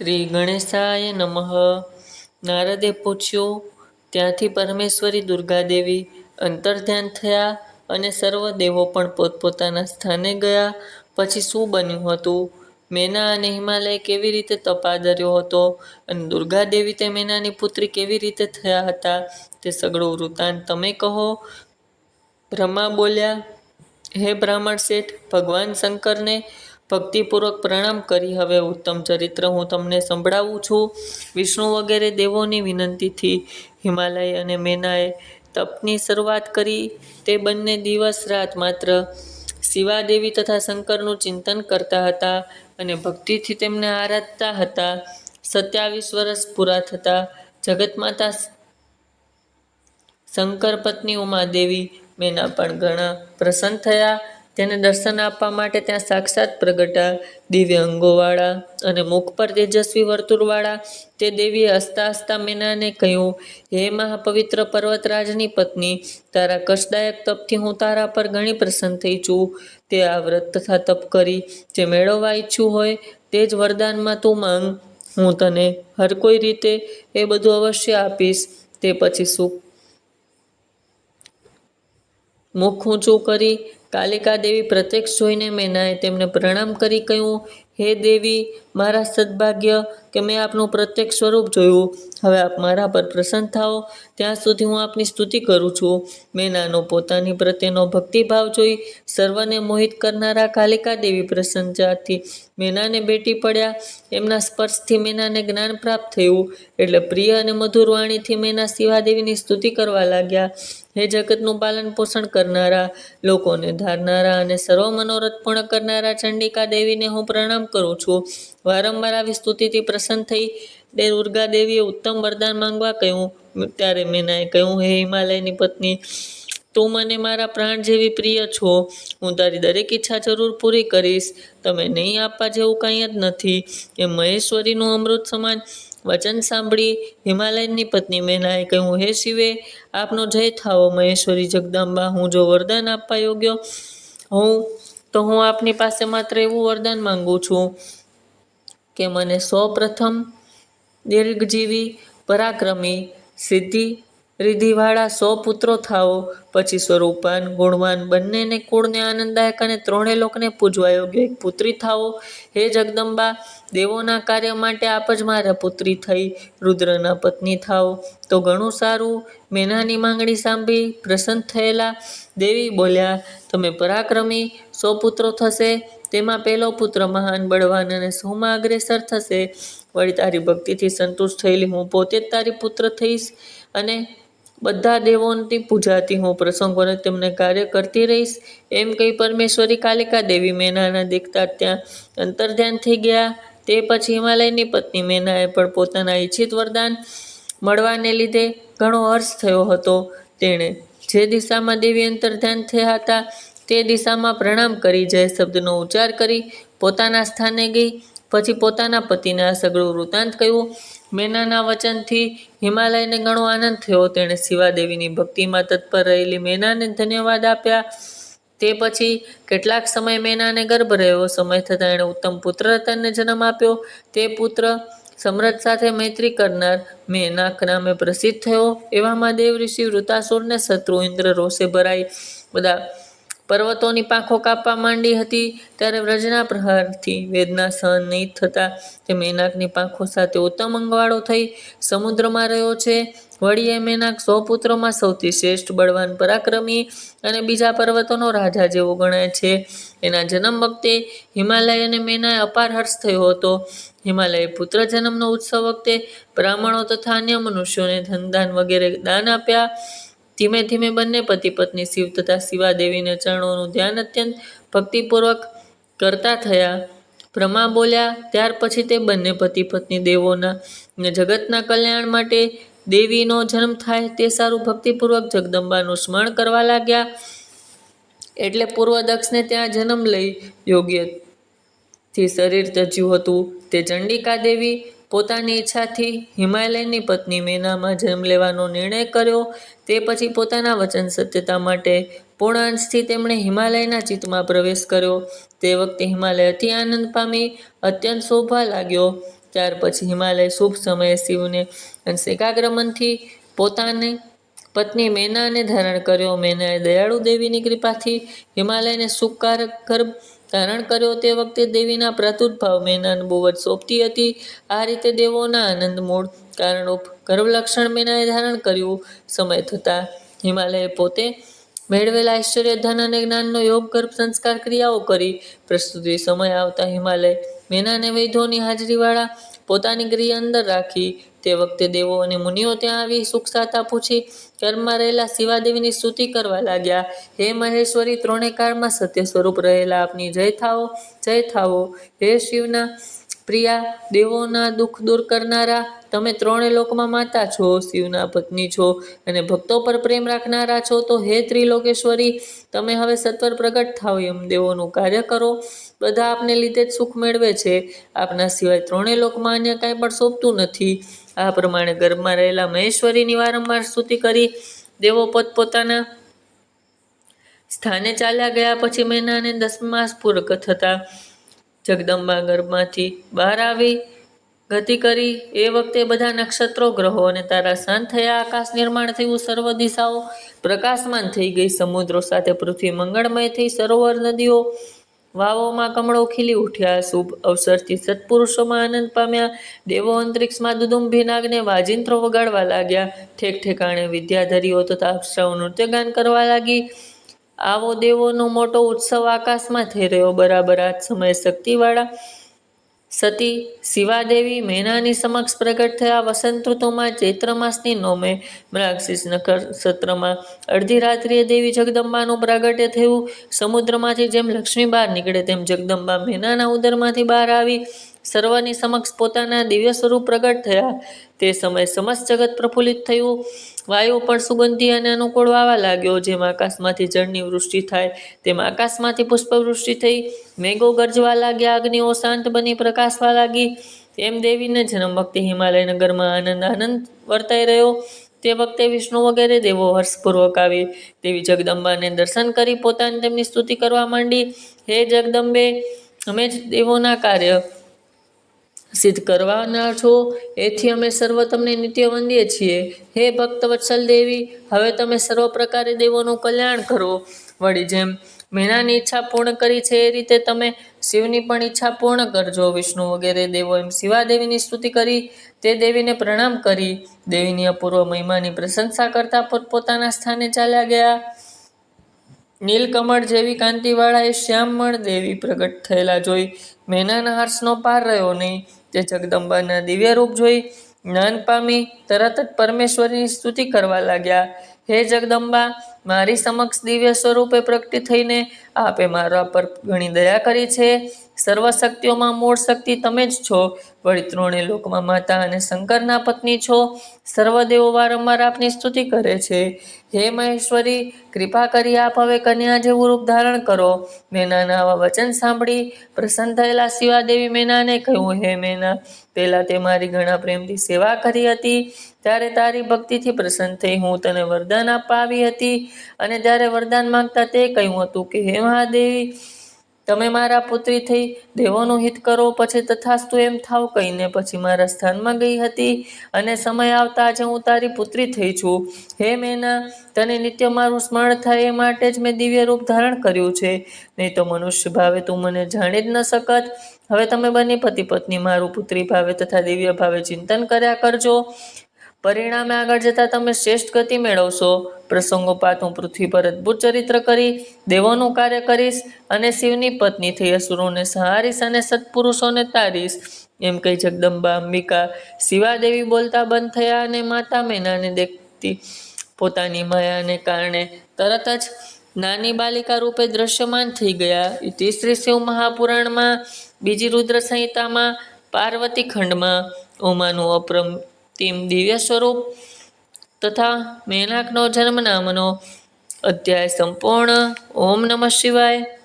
શ્રી ગણેશાય નમઃ. નારદે પૂછ્યું, ત્યાંથી પરમેશ્વરી દુર્ગાદેવી અંતર્ધ્યાન થયા અને સર્વ દેવો પણ પોતપોતાના સ્થાને ગયા. પછી શું બન્યું હતું? મેના અને હિમાલય કેવી રીતે તપાદર્યો હતો? અને દુર્ગાદેવી તે મેનાની પુત્રી કેવી રીતે થયા હતા? તે સગળું વૃતાંત તમે કહો. બ્રહ્મા બોલ્યા, હે બ્રાહ્મણ શેઠ, ભગવાન શંકરને ભક્તિપૂર્વક પ્રણામ કરી હવે ઉત્તમ ચરિત્ર હું તમને સંભળાવું છું. વિષ્ણુ વગેરે દેવોની વિનંતીથી હિમાલય અને મેનાએ તપની શરૂઆત કરી. તે બંને દિવસ રાત માત્ર શિવાદેવી તથા શંકરનું ચિંતન કરતા હતા અને ભક્તિથી તેમને આરાધતા હતા. સત્યાવીસ વર્ષ પૂરા થતાં જગતમાતા શંકર પત્ની ઉમાદેવી મેના પણ ઘણા પ્રસન્ન થયા. તેને દર્શન આપવા માટે ત્યાં સાક્ષાત પ્રગટા, દિવ્ય અંગોવાળા અને મુખ પર તેજસ્વી વર્તુળવાળા. તે દેવીએ હસતા હસતા મેનાને કહ્યું, હે મહાપવિત્ર પર્વતરાજની પત્ની, તારા કષ્ટદાયક તપથી હું તારા પર ઘણી પ્રસન્ન થઈ છું. તે આ વ્રત તથા તપ કરી જે મેળવવા ઈચ્છું હોય તે જ વરદાનમાં તું માંગ. હું તને હર કોઈ રીતે એ બધું અવશ્ય આપીશ. તે પછી સુખ મુખ ઊંચું કરી કાલિકા દેવી પ્રત્યક્ષ જોઈને મેનાએ તેમને પ્રણામ કરી કહ્યું હે દેવી મારા સદભાગ્ય કે મેં આપનું પ્રત્યક્ષ સ્વરૂપ જોયું. હવે આપ મારા પર પ્રસન્ન થાઓ. ત્યાં સુધી હું આપની સ્તુતિ કરું છું. મેનાનો પોતાની પ્રત્યેનો ભક્તિભાવ જોઈ સર્વને મોહિત કરનારા કાલિકા દેવી પ્રસન્નતાથી મેનાને બેટી પડ્યા. એમના સ્પર્શથી મેનાને જ્ઞાન પ્રાપ્ત થયું. એટલે પ્રિય અને મધુર વાણીથી મેના શિવાદેવીની સ્તુતિ કરવા લાગ્યા. હે જગતનું પાલન પોષણ કરનારા, લોકોને ધારનારા અને સર્વ મનોરથ પૂર્ણ કરનારા ચંડિકા દેવીને હું પ્રણામ કરું છું. વારંવાર આવી સ્તુતિથી પ્રસન્ન થઈ તે દુર્ગા દેવીએ ઉત્તમ વરદાન માંગવા કહ્યું. ત્યારે મેનાએ કહ્યું, હે હિમાલયની પત્ની, તું મને મારા પ્રાણ જેવી પ્રિય છો. હું તારી દરેક ઈચ્છા જરૂર પૂરી કરીશ. તમે નહીં આપવા જેવું કાંઈ જ નથી. એ મહેશ્વરીનું અમૃત સમાન વચન સાંભળી હિમાલયની પત્ની મેનાએ કહ્યું, હે શિવે, આપનો જય થાવો. મહેશ્વરી જગદંબા, હું જો વરદાન આપવા યોગ્ય હું તો હું આપની પાસે માત્ર એવું વરદાન માંગુ છું. કે મને સૌ પ્રથમ દીર્ઘજીવી પરાક્રમી સિદ્ધિ રિદ્ધિવાળા સો પુત્રો થાઓ. પછી સ્વરૂપાન, ગુણવાન બંનેને કુળને આનંદદાયક અને ત્રણેય લોકને પૂજવા યોગ્ય એક પુત્રી થાઓ. હે જગદંબા, દેવોના કાર્ય માટે આપ જ મારા પુત્રી થઈ, રુદ્રના પત્ની થાઓ. તો ઘણું સારું. મેનાની માંગણી સાંભળી પ્રસન્ન થયેલા દેવી બોલ્યા, તમે પરાક્રમી સો પુત્રો થશે. તેમાં પહેલો પુત્ર મહાન, બળવાન અને સૌમાં અગ્રેસર થશે. વળી તારી ભક્તિથી સંતુષ્ટ થયેલી હું પોતે જ તારી પુત્ર થઈશ અને બધા દેવોની પૂજાથી હું પ્રસંગોને તેમને કાર્ય કરતી રહીશ. એમ કહી પરમેશ્વરી કાલિકા દેવી મેનાના દેખતા ત્યાં અંતર્ધ્યાન થઈ ગયા. તે પછી હિમાલયની પત્ની મેનાએ પણ પોતાના ઈચ્છિત વરદાન મળવાને લીધે ઘણો હર્ષ થયો હતો. તેણે જે દિશામાં દેવી અંતર્ધ્યાન થયા હતા, તે દિશામાં પ્રણામ કરી, જય શબ્દનો ઉચ્ચાર કરી પોતાના સ્થાને ગઈ. પછી પોતાના પતિને સગળું વૃત્તાંત કહ્યું મેનાના વચનથી હિમાલયને ઘણો આનંદ થયો. તેણે શિવાદેવીની ભક્તિમાં તત્પર રહેલી મેનાને ધન્યવાદ આપ્યા. તે પછી કેટલાક સમય મેનાને ગર્ભ રહ્યો. સમય થતાં એણે ઉત્તમ પુત્ર રતનને જન્મ આપ્યો. તે પુત્ર સમ્રત સાથે મૈત્રી કરનાર મેનાક નામે પ્રસિદ્ધ થયો. એવામાં દેવ ઋષિ વૃતાસુરને શત્રુ ઇન્દ્ર રોષે ભરાઈ. બધા પર્વતોની પાંખો કાપવા માંડી હતી ત્યારે વ્રજના પ્રહારથી વેદના સહન નહીં થતા તે મેનાકની પાંખો સાથે ઉત્તમ અંગવાળો થઈ સમુદ્રમાં રહ્યો છે. વળીએ મેનાક સો પુત્રોમાં સૌથી શ્રેષ્ઠ બળવાન પરાક્રમી અને બીજા પર્વતોનો રાજા જેવો ગણાય છે. એના જન્મ વખતે હિમાલય અને મેનાએ અપાર હર્ષ થયો હતો. હિમાલયે પુત્ર જન્મનો ઉત્સવ વખતે બ્રાહ્મણો તથા અન્ય મનુષ્યોને ધનદાન વગેરે દાન આપ્યા. ધીમે ધીમે બંને પતિ પત્ની શિવ તથા શિવાદેવીને ચરણોનું ધ્યાન અત્યંત ભક્તિપૂર્વક કરતા થયા. બ્રહ્મા બોલ્યા, ત્યાર પછી તે બંને પતિ પત્ની દેવોના ને જગતના કલ્યાણ માટે દેવીનો જન્મ થાય તે સારું ભક્તિપૂર્વક જગદંબાનું સ્મરણ કરવા લાગ્યા. એટલે પૂર્વ દક્ષને ત્યાં જન્મ લઈ યોગ્યથી શરીર તજ્યું હતું. તે ચંડિકા દેવી પોતાની ઈચ્છાથી હિમાલયની પત્ની મેનામાં જન્મ લેવાનો નિર્ણય કર્યો. તે પછી પોતાના વચન સત્યતા માટે પૂર્ણાંશથી તેમણે હિમાલયના ચિત્તમાં પ્રવેશ કર્યો. તે વખતે હિમાલય અતિ આનંદ પામી, અત્યંત શોભા લાગ્યો. ત્યાર પછી હિમાલય શુભ સમયે શિવને અને પોતાની પોતાને પત્ની મેનાને ધારણ કર્યો. મેનાએ દયાળુ દેવીની કૃપાથી હિમાલયને સુખકારક ગર્ભ ધારણ કર્યો. તે વખતે દેવીના પ્રાદુર્ભાવ મેનાને બહુ જ સોંપતી હતી. આ રીતે દેવોના આનંદ મૂળ કારણરૂપ ગર્ભલક્ષણ મેનાએ ધારણ કર્યું. સમય થતાં હિમાલયે પોતે મેળવેલા ઐશ્વર્ય ધન અને જ્ઞાનનો યોગ ગર્ભ સંસ્કાર ક્રિયાઓ કરી. પ્રસ્તુતિ સમય આવતા હિમાલય મેનાને વૈધોની હાજરીવાળા પોતાની ગૃહ અંદર રાખી તે વખતે દેવો અને મુનિઓ ત્યાં આવી સુખ સાતા પૂછી કર્મમાં રહેલા શિવાદેવીની સ્તુતિ કરવા લાગ્યા. હે મહેશ્વરી ત્રણે કાળમાં સત્ય સ્વરૂપ રહેલા આપની જય થાઓ જય થાઓ. હે શિવના પ્રિયા, દેવોના દુઃખ દૂર કરનારા, તમે ત્રણે લોકમાં માતા છો, શિવના પત્ની છો અને ભક્તો પર પ્રેમ રાખનારા છો, તો હે ત્રિલોકેશ્વરી, તમે હવે સત્વર પ્રગટ થાઓ એમ દેવોનું કાર્ય કરો. બધા આપને લીધે જ સુખ મેળવે છે. આપના સિવાય ત્રણેય લોકમાં અન્ય કાંઈ પણ સોંપતું નથી. આ પ્રમાણે ગર્ભમાં રહેલા મહેશ્વરીની વારંવાર સ્તુતિ કરી દેવો પોતપોતાના સ્થાને ચાલ્યા ગયા, પછી મહિનાને દસ માસ પૂર્ક થતા જગદંબા ગર્ભમાંથી બહાર આવી, ગતિ કરી. એ વખતે બધા નક્ષત્રો, ગ્રહો અને તારા શાંત થયા. આકાશ નિર્માણ થયું સર્વ દિશાઓ. પ્રકાશમાન થઈ ગઈ સમુદ્રો સાથે પૃથ્વી મંગળમય થઈ. સરોવર નદીઓ, વાવોમાં કમળો ખીલી ઉઠ્યા. શુભ અવસરથી સત્પુરુષોમાં આનંદ પામ્યા. દેવો અંતરિક્ષમાં દુદુંભી નાગને વાજિંત્રો વગાડવા લાગ્યા. ઠેક ઠેકાણે વિદ્યાધરીઓ તથા અપ્સરાઓ નૃત્યગાન કરવા લાગી. આવો દેવોનો મોટો ઉત્સવ આકાશમાં થઈ રહ્યો બરાબર આ સમયે શક્તિવાળા. સતી, શિવાદેવી મેનાની સમક્ષ પ્રગટ થયા વસંત ઋતુમાં ચૈત્ર માસની નોમે નખર સત્રમાં અડધી રાત્રિએ દેવી જગદંબાનું પ્રાગટ્ય થયું. સમુદ્રમાંથી જેમ લક્ષ્મી બહાર નીકળે તેમ જગદંબા મેનાના ઉદરમાંથી બહાર આવી. સર્વની સમક્ષ પોતાના દિવ્ય સ્વરૂપ પ્રગટ થયા. તે સમયે સમસ્ત જગત પ્રફુલ્લિત થયું. વાયુ પણ સુગંધી અને અનુકૂળ વાવા લાગ્યો. જેમ આકાશમાંથી જળની વૃષ્ટિ થાય, તેમ આકાશમાંથી પુષ્પવૃષ્ટિ થઈ. મેઘો ગરજવા લાગ્યા, અગ્નિઓ શાંત બની પ્રકાશવા લાગી. એમ દેવીને જન્મ વખતે હિમાલય આનંદ આનંદ વર્તાઈ રહ્યો. તે વખતે વિષ્ણુ વગેરે દેવો હર્ષપૂર્વક આવી. દેવી જગદંબાને દર્શન કરી પોતાને તેમની સ્તુતિ કરવા માંડી. હે જગદંબે, અમે જ દેવોના કાર્ય સિદ્ધ કરવાના છો, એથી અમે સર્વ તમને નિત્ય વંદીએ છીએ. હે ભક્ત વત્સલ દેવી, હવે તમે સર્વ પ્રકારે દેવોનું કલ્યાણ કરો. વળી જેમ મેનાની ઈચ્છા પૂર્ણ કરી છે એ રીતે તમે શિવની પણ ઈચ્છા પૂર્ણ કરજો. વિષ્ણુ વગેરે દેવો એમ શિવાદેવીની સ્તુતિ કરી, તે દેવીને પ્રણામ કરી. દેવીની અપૂર્વ મહિમાની પ્રશંસા કરતા પોતપોતાના સ્થાને ચાલ્યા ગયા. નીલકમળ જેવી કાંતિવાળા એ શ્યામમણ દેવી પ્રગટ થયેલા જોઈ મેનાના હર્ષનો પાર રહ્યો નહીં. તે જગદંબાના દિવ્ય રૂપ જોઈ જ્ઞાન પામી તરત જ પરમેશ્વરીની સ્તુતિ કરવા લાગ્યા. હે જગદંબા મારી સમક્ષ દિવ્ય સ્વરૂપે પ્રગટી થઈને આપે મારા પર ઘણી દયા કરી છે. સર્વ શક્તિઓમાં મૂળ શક્તિ તમે જ છો. વળી ત્રણે લોકમાં માતા અને શંકરના પત્ની છો. સર્વદેવો વારંવાર આપની સ્તુતિ કરે છે. હે મહેશ્વરી, કૃપા કરી આપ હવે કન્યા જેવું રૂપ ધારણ કરો. મેનાના આવા વચન સાંભળી પ્રસન્ન થયેલા શિવાદેવી મેનાને કહ્યું, હે મેના, પહેલાં તે મારી ઘણા પ્રેમથી સેવા કરી હતી. ત્યારે તારી ભક્તિથી પ્રસન્ન થઈ હું તને વરદાન આપવા આવી હતી. અને જ્યારે વરદાન માંગતા તે કહ્યું હતું કે, હે મહાદેવી, તમે મારા પુત્રી થઈ દેવોનું હિત કરો, પછી તથાસ્તુ એમ થાવ કહીને પછી મારા સ્થાનમાં ગઈ હતી અને સમય આવતા આજે હું તારી પુત્રી થઈ છું. હે મેના, તને નિત્ય મારું સ્મરણ થાય એ માટે જ મેં દિવ્ય રૂપ ધારણ કર્યું છે. નહીં તો મનુષ્ય ભાવે તું મને જાણી જ ન શકત. હવે તમે બંને પતિ પત્ની મારું પુત્રી ભાવે તથા દિવ્ય ભાવે ચિંતન કર્યા કરજો. પરિણામે આગળ જતાં તમે શ્રેષ્ઠ ગતિ મેળવશો. પ્રસંગોપાત હું પૃથ્વી પર અદ્ભુત ચરિત્ર કરી, દેવોનું કાર્ય કરીશ અને શિવની પત્ની થઈ અસુરોને સહારીશ અને સત્પુરુષોને તારીશ. એમ કહી જગદંબા અંબિકા, શિવાદેવી બોલતા બંધ થયા અને માતા મેનાને દેખતી પોતાની માયાને કારણે તરત જ નાની બાલિકા રૂપે દ્રશ્યમાન થઈ ગયા. ઇતિ શ્રી શિવ મહાપુરાણમાં, બીજી રુદ્ર સંહિતામાં પાર્વતી ખંડમાં ઉમાનું અપ્રતિમ દિવ્ય સ્વરૂપ તથા મેનાકનો જન્મ નામનો અધ્યાય સંપૂર્ણ. ઓમ નમઃ શિવાય.